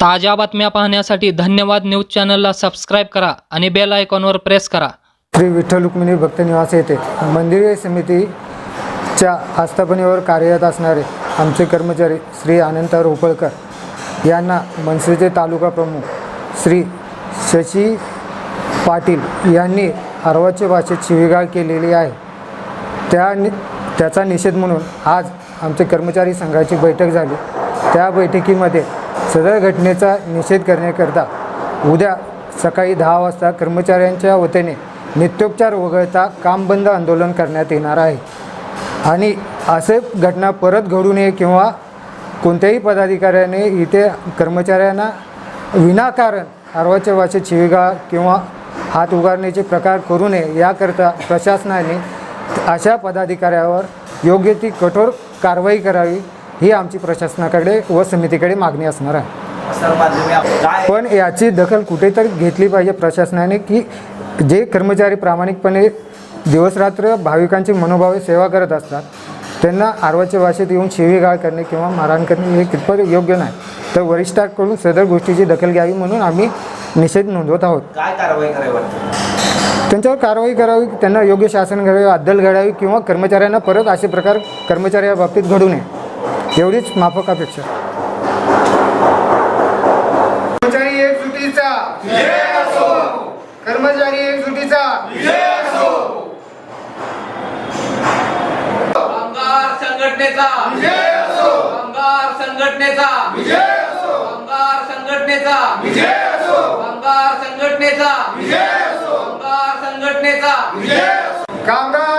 ताज्या बातम्या पाहण्यासाठी धन्यवाद न्यूज चॅनलला सबस्क्राईब करा आणि बेल आयकॉनवर प्रेस करा. श्री विठ्ठल रुक्मिणी भक्त निवास येथे मंदिर समितीच्या आस्थापनेवर कार्यरत असणारे आमचे कर्मचारी श्री अनंत रोपळकर यांना मनसेचे तालुका प्रमुख श्री शशी पाटील यांनी अर्वाच्य भाषेत शिवीगाळ केलेली आहे. त्या नि त्याचा निषेध म्हणून आज आमचे कर्मचारी संघाची बैठक झाली. त्या बैठकीमध्ये सदर घटनेचा निषेध करण्याकरता उद्या सकाळी दहा वाजता कर्मचाऱ्यांच्या वतीने नित्योपचार वगळता काम बंद आंदोलन करण्यात येणार आहे. आणि असे घटना परत घडू नये किंवा कोणत्याही पदाधिकाऱ्याने इथे कर्मचाऱ्यांना विनाकारण अर्वाच्या भाषेत शिवीगाळ किंवा हात उगारण्याचे प्रकार करू नये याकरता प्रशासनाने अशा पदाधिकाऱ्यावर योग्य ती कठोर कारवाई करावी. ही आमची प्रशासनाकडे व समितीकडे मागणी असणार आहे. पण याची दखल कुठेतरी घेतली पाहिजे प्रशासनाने की जे कर्मचारी प्रामाणिकपणे दिवसरात्र भाविकांची मनोभावे सेवा करत असतात त्यांना आरवाच्या भाषेत येऊन शिवीगाळ करणे किंवा मारहाण करणे हे कितपत योग्य नाही. तर वरिष्ठांकडून सदर गोष्टीची दखल घ्यावी म्हणून आम्ही निषेध नोंदवत आहोत. काय कारवाई करावी वाटतं? त्यांच्यावर कारवाई करावी त्यांना योग्य शासन घडावे अद्दल घडावी किंवा कर्मचाऱ्यांना परत असे प्रकार कर्मचाऱ्या बाबतीत घडू नये. एवढीच माफक अपेक्षा. कर्मचारी एकजुटीचा कर्मचारी एकजुटीचा कामगार संघटनेचा. कामगार संघटनेचा. कामगार संघटनेचा. कामगार संघटनेचा. कामगार संघटनेचा. कामगार